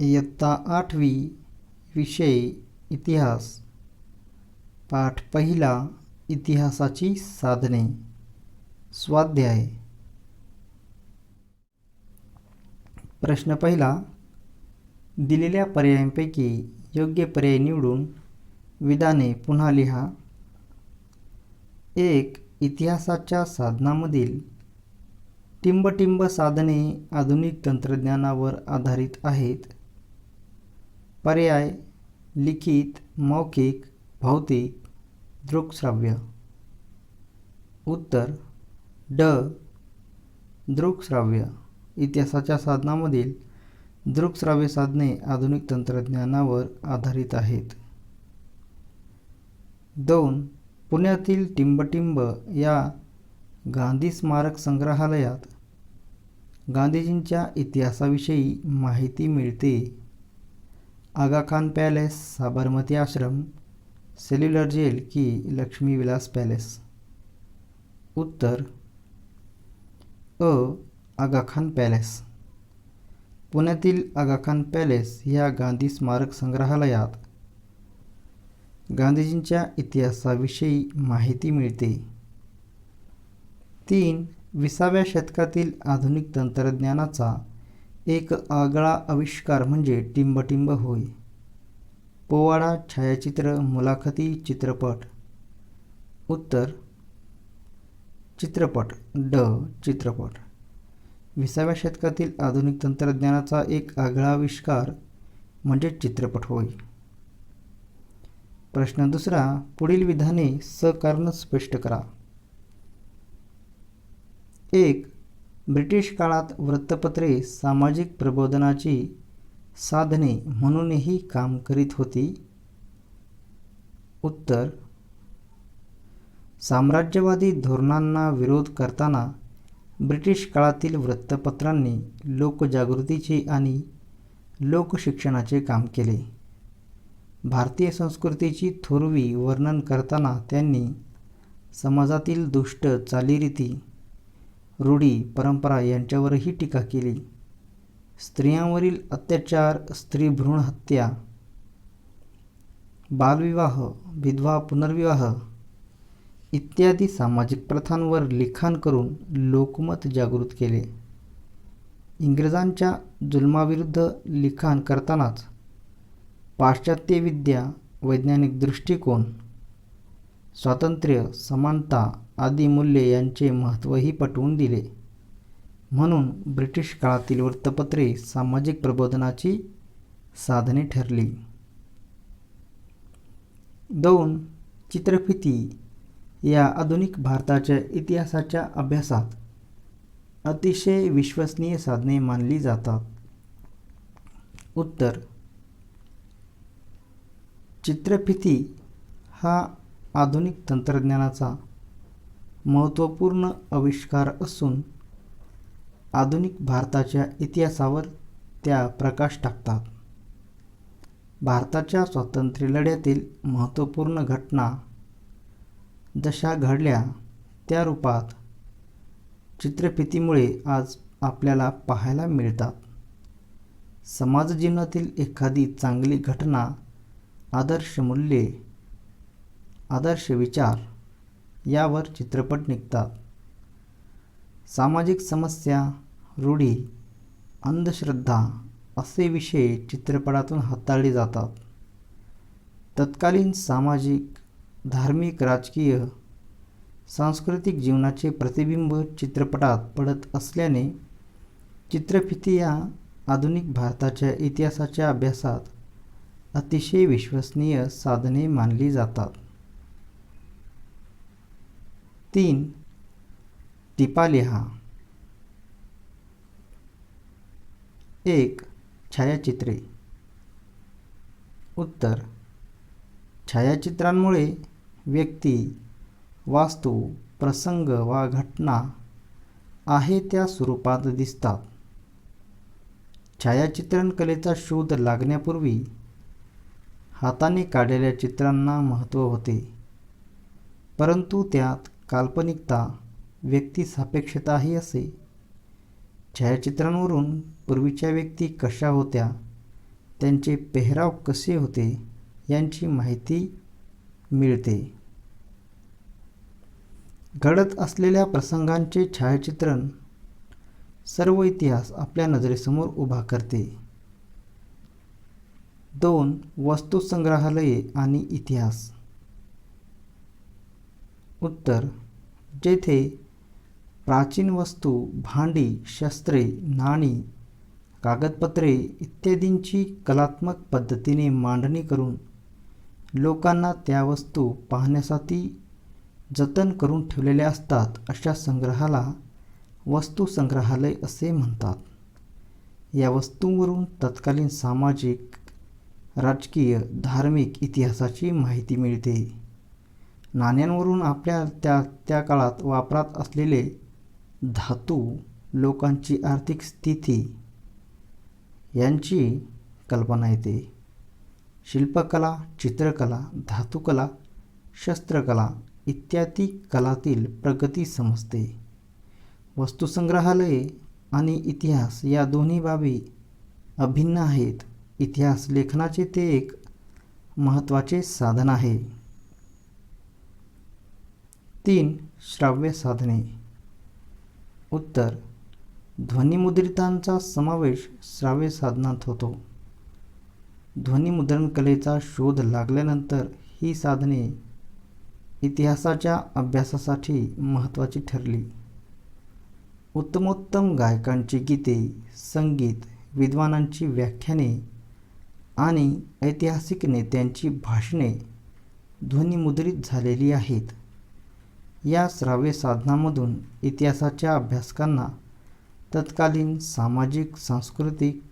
इयत्ता आठवी विषय इतिहास. पाठ पहिला इतिहासाची साधने. स्वाध्याय. प्रश्न पहिला दिलेल्या पर्यायांपैकी योग्य पर्याय निवडून विधाने पुन्हा लिहा. एक इतिहासाच्या साधनामधील टिंबटिंब साधने आधुनिक तंत्रज्ञानावर आधारित आहेत. पर्याय लिखित मौखिक भौतिक दृकश्राव्य. उत्तर ड. दृकश्राव्य. इतिहासाच्या साधनामधील दृकश्राव्य साधने आधुनिक तंत्रज्ञानावर आधारित आहेत. दोन पुण्यातील टिंबटिंब या गांधी स्मारक संग्रहालयात गांधीजींच्या इतिहासाविषयी माहिती मिळते. Aga Khan palace Sabarmati Ashram cellular jail की लक्ष्मी विलास पॅलेस। उत्तर अ आगाखान पॅलेस। पुण्यातील आगाखान पॅलेस ह्या गांधी स्मारक संग्रहालयात गांधीजींच्या इतिहासाविषयी माहिती मिळते. तीन विसाव्या शतकातील आधुनिक तंत्रज्ञानाचा एक आगळा आविष्कार म्हणजे टिंबटिंब होय. पोवाडा छायाचित्र मुलाखती चित्रपट. उत्तर चित्रपट ड चित्रपट. विसाव्या शतकातील आधुनिक तंत्रज्ञानाचा एक आगळा आविष्कार म्हणजे चित्रपट होय. प्रश्न दुसरा पुढील विधाने सकारण स्पष्ट करा. एक ब्रिटिश काळात वृत्तपत्रे सामाजिक प्रबोधनाची साधने म्हणूनही काम करीत होती. उत्तर साम्राज्यवादी धोरणांना विरोध करताना ब्रिटिश काळातील वृत्तपत्रांनी लोकजागृतीचे आणि लोकशिक्षणाचे काम केले. भारतीय संस्कृतीची थोरवी वर्णन करताना त्यांनी समाजातील दुष्ट चालीरीती रूढी परंपरा यांच्यावरही टीका केली. स्त्रियांवरील अत्याचार स्त्री भ्रूण हत्या बालविवाह विधवा पुनर्विवाह इत्यादी सामाजिक प्रथांवर लिखाण करून लोकमत जागृत केले. इंग्रजांच्या जुलमाविरुद्ध लिखाण करतानाच पाश्चात्य विद्या वैज्ञानिक दृष्टिकोन स्वातंत्र्य समानता आदी मूल्ये यांचे महत्त्वही पटवून दिले. म्हणून ब्रिटिश काळातील वृत्तपत्रे सामाजिक प्रबोधनाची साधने ठरली. दोन चित्रफिती या आधुनिक भारताच्या इतिहासाच्या अभ्यासात अतिशय विश्वसनीय साधने मानली जातात. उत्तर. चित्रफिती हा आधुनिक तंत्रज्ञानाचा महत्त्वपूर्ण आविष्कार असून आधुनिक भारताच्या इतिहासावर त्या प्रकाश टाकतात. भारताच्या स्वातंत्र्य लढ्यातील महत्त्वपूर्ण घटना जशा घडल्या त्या रूपात चित्रफितीमुळे आज आपल्याला पाहायला मिळतात. समाजजीवनातील एखादी चांगली घटना आदर्श मूल्ये आदर्श विचार यावर चित्रपट निघतात. सामाजिक समस्या रूढी अंधश्रद्धा असे विषय चित्रपटातून हाताळले जातात. तत्कालीन सामाजिक धार्मिक राजकीय सांस्कृतिक जीवनाचे प्रतिबिंब चित्रपटात पडत असल्याने चित्रफिती या आधुनिक भारताच्या इतिहासाच्या अभ्यासात अतिशय विश्वसनीय साधने मानली जातात. तीन टिपा लिहा. एक छायाचित्रे. उत्तर छायाचित्रांमुळे व्यक्ती वास्तू प्रसंग वा घटना आहे त्या स्वरूपात दिसतात. छायाचित्रण कलेचा शोध लागण्यापूर्वी हाताने काढलेल्या चित्रांना महत्त्व होते परंतु त्यात काल्पनिकता व्यक्तिसापेक्षताही असे. छायाचित्रांवरून पूर्वीच्या व्यक्ती कशा होत्या त्यांचे पेहराव कसे होते यांची माहिती मिळते. घडत असलेल्या प्रसंगांचे छायाचित्रण सर्व इतिहास आपल्या नजरेसमोर उभा करते. दोन वस्तुसंग्रहालये आणि इतिहास. उत्तर जेथे प्राचीन वस्तू भांडी शस्त्रे नाणी कागदपत्रे इत्यादींची कलात्मक पद्धतीने मांडणी करून लोकांना त्या वस्तू पाहण्यासाठी जतन करून ठेवलेल्या असतात अशा संग्रहाला वस्तुसंग्रहालय असे म्हणतात. या वस्तूंवरून तत्कालीन सामाजिक राजकीय धार्मिक इतिहासाची माहिती मिळते. नाण्यांवरून आपल्या त्या त्या काळात वापरात असलेले धातू लोकांची आर्थिक स्थिती यांची कल्पना येते. शिल्पकला चित्रकला धातुकला शस्त्रकला इत्यादी कलातील प्रगती समजते. वस्तुसंग्रहालये आणि इतिहास या दोन्ही बाबी अभिन्न आहेत. इतिहास लेखनाचे ते एक महत्त्वाचे साधन आहे. तीन श्राव्य साधने. उत्तर. ध्वनिमुद्रितांचा समावेश श्राव्य साधनात होतो. ध्वनिमुद्रण कलेचा शोध लागल्यानंतर ही साधने इतिहासाच्या अभ्यासासाठी महत्त्वाची ठरली. उत्तमोत्तम गायकांची गीते संगीत विद्वानांची व्याख्याने आणि ऐतिहासिक नेत्यांची भाषणे ध्वनिमुद्रित झालेली आहेत. या श्राव्य साधनामधून इतिहासाच्या अभ्यासकांना तत्कालीन सामाजिक सांस्कृतिक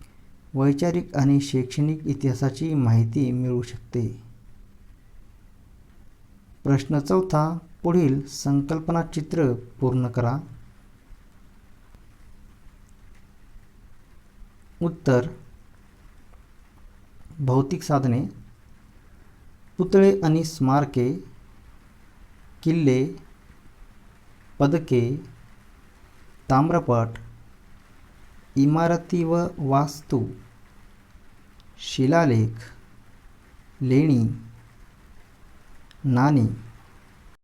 वैचारिक आणि शैक्षणिक इतिहासाची माहिती मिळू शकते. प्रश्न चौथा पुढील संकल्पनाचित्र पूर्ण करा. उत्तर भौतिक साधने पुतळे आणि स्मारके किल्ले पदके ताम्रपट इमारती व वास्तू शिलालेख लेणी नाणी